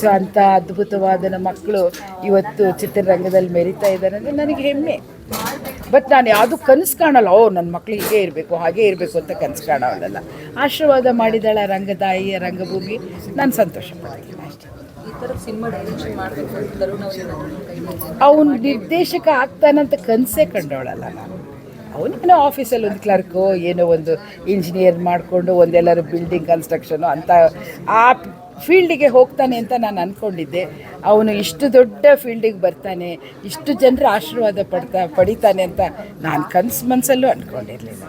So ಅಂಥ ಅದ್ಭುತವಾದ ನಮ್ಮ ಮಕ್ಕಳು ಇವತ್ತು ಚಿತ್ರರಂಗದಲ್ಲಿ ಮೆರಿತಾ ಇದ್ದಾರೆ ಅಂದರೆ ನನಗೆ ಹೆಮ್ಮೆ. ಬಟ್ ನಾನು ಯಾವುದು ಕನಸು ಕಾಣಲ್ಲ. ಓ ನನ್ನ ಮಕ್ಳು ಹೀಗೆ ಇರಬೇಕು ಹಾಗೆ ಇರಬೇಕು ಅಂತ ಕನಸು ಕಾಣೋಲ್ಲ ಆಶೀರ್ವಾದ ಮಾಡಿದಾಳ ರಂಗದಾಯಿಯ ರಂಗಭೂಮಿ. ನಾನು ಸಂತೋಷ ಪಡ್ತೀನಿ. ಅಷ್ಟೇ ಅಂತ ಅವನು ನಿರ್ದೇಶಕ ಆಗ್ತಾನಂತ ಕನಸೇ ಕಂಡವಳಲ್ಲ ನಾನು. ಅವನೇನೋ ಆಫೀಸಲ್ಲಿ ಒಂದು ಕ್ಲರ್ಕು ಏನೋ ಒಂದು ಇಂಜಿನಿಯರ್ ಮಾಡಿಕೊಂಡು ಒಂದೆಲ್ಲರೂ ಬಿಲ್ಡಿಂಗ್ ಕನ್ಸ್ಟ್ರಕ್ಷನು ಅಂತ ಆ ಫೀಲ್ಡಿಗೆ ಹೋಗ್ತಾನೆ ಅಂತ ನಾನು ಅಂದ್ಕೊಂಡಿದ್ದೆ ಅವನು ಇಷ್ಟು ದೊಡ್ಡ ಫೀಲ್ಡಿಗೆ ಬರ್ತಾನೆ ಇಷ್ಟು ಜನರ ಆಶೀರ್ವಾದ ಪಡ್ತಾ ಪಡಿತಾನೆ ಅಂತ ನಾನು ಕನಸು ಮನಸ್ಸಲ್ಲೂ ಅಂದ್ಕೊಂಡಿರಲಿಲ್ಲ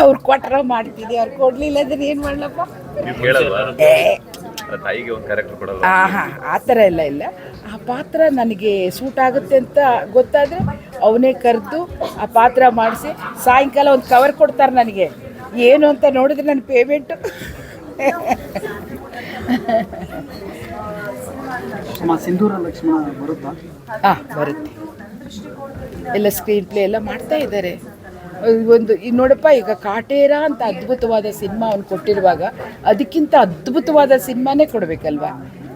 ಅವ್ರು ಕೊಟ್ರ ಮಾಡ್ತಿದ್ದೆ ಅವ್ರು ಕೊಡಲಿಲ್ಲ ಅಂದ್ರೆ ಏನು ಮಾಡಲಪ್ಪ? ತಾಯಿಗೆ ಒಂದು ಕ್ಯಾರೆಕ್ಟರ್ ಕೊಡಲ್ಲ ಆ ಥರ ಎಲ್ಲ ಇಲ್ಲ. ಆ ಪಾತ್ರ ನನಗೆ ಸೂಟ್ ಆಗುತ್ತೆ ಅಂತ ಗೊತ್ತಾದರೆ ಅವನೇ ಕರೆದು ಆ ಪಾತ್ರ ಮಾಡಿಸಿ ಸಾಯಂಕಾಲ ಒಂದು ಕವರ್ ಕೊಡ್ತಾರೆ ನನಗೆ. ಏನು ಅಂತ ನೋಡಿದ್ರೆ ನನ್ನ ಪೇಮೆಂಟು ಸಿಂಧೂರ ಲಕ್ಷ್ಮಣ ಬರುತ್ತಾ? ಹಾಂ ಬರುತ್ತೆ. ಎಲ್ಲ ಸ್ಕ್ರೀನ್ ಪ್ಲೇ ಎಲ್ಲ ಮಾಡ್ತಾ ಇದ್ದಾರೆ. ಒಂದು ಈಗ ನೋಡಪ್ಪ ಈಗ ಕಾಟೇರ ಅಂತ ಅದ್ಭುತವಾದ ಸಿನಿಮಾ ಅವ್ನು ಕೊಟ್ಟಿರುವಾಗ ಅದಕ್ಕಿಂತ ಅದ್ಭುತವಾದ ಸಿನಿಮಾನೇ ಕೊಡಬೇಕಲ್ವಾ?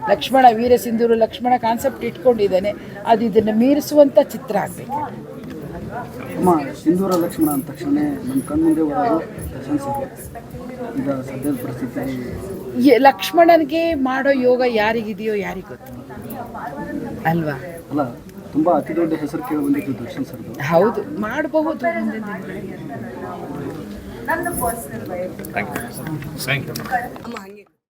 ಲಕ್ಷ್ಮಣ ವೀರ ಸಿಂಧೂರು ಲಕ್ಷ್ಮಣ ಕಾನ್ಸೆಪ್ಟ್ ಇಟ್ಕೊಂಡಿದ್ದಾನೆ ಅದು ಇದನ್ನು ಮೀರಿಸುವಂಥ ಚಿತ್ರ ಆಗಬೇಕು. ಅಮ್ಮ ಸಿಂಧೂರ ಲಕ್ಷ್ಮಣ ಅಂದ ತಕ್ಷಣ ನಮ್ಮ ಕಣ್ಮುಂದೆ ಬರೋದು ದರ್ಶನ್ ಸರ್ ಈಗ ಸದ್ಯದ ಪರಿಸ್ಥಿತಿ ಲಕ್ಷ್ಮಣನಿಗೆ ಮಾಡೋ ಯೋಗ ಯಾರಿಗಿದೆಯೋ ಯಾರಿಗೆ ಗೊತ್ತು ಅಲ್ವಾ? ಅಲ್ಲ ತುಂಬ ಅತಿ ದೊಡ್ಡ ಹೆಸರು ಕೇಳಿ ಬಂದಿದ್ದು ದರ್ಶನ್ ಸರ್ದು. ಹೌದು. ಮಾಡಬಹುದು ಮುಂದಿನ ದಿನಗಳಲ್ಲಿ. ಥ್ಯಾಂಕ್ ಯು ಥ್ಯಾಂಕ್ ಯು ಅಮ್ಮ ಹಂಗೆ.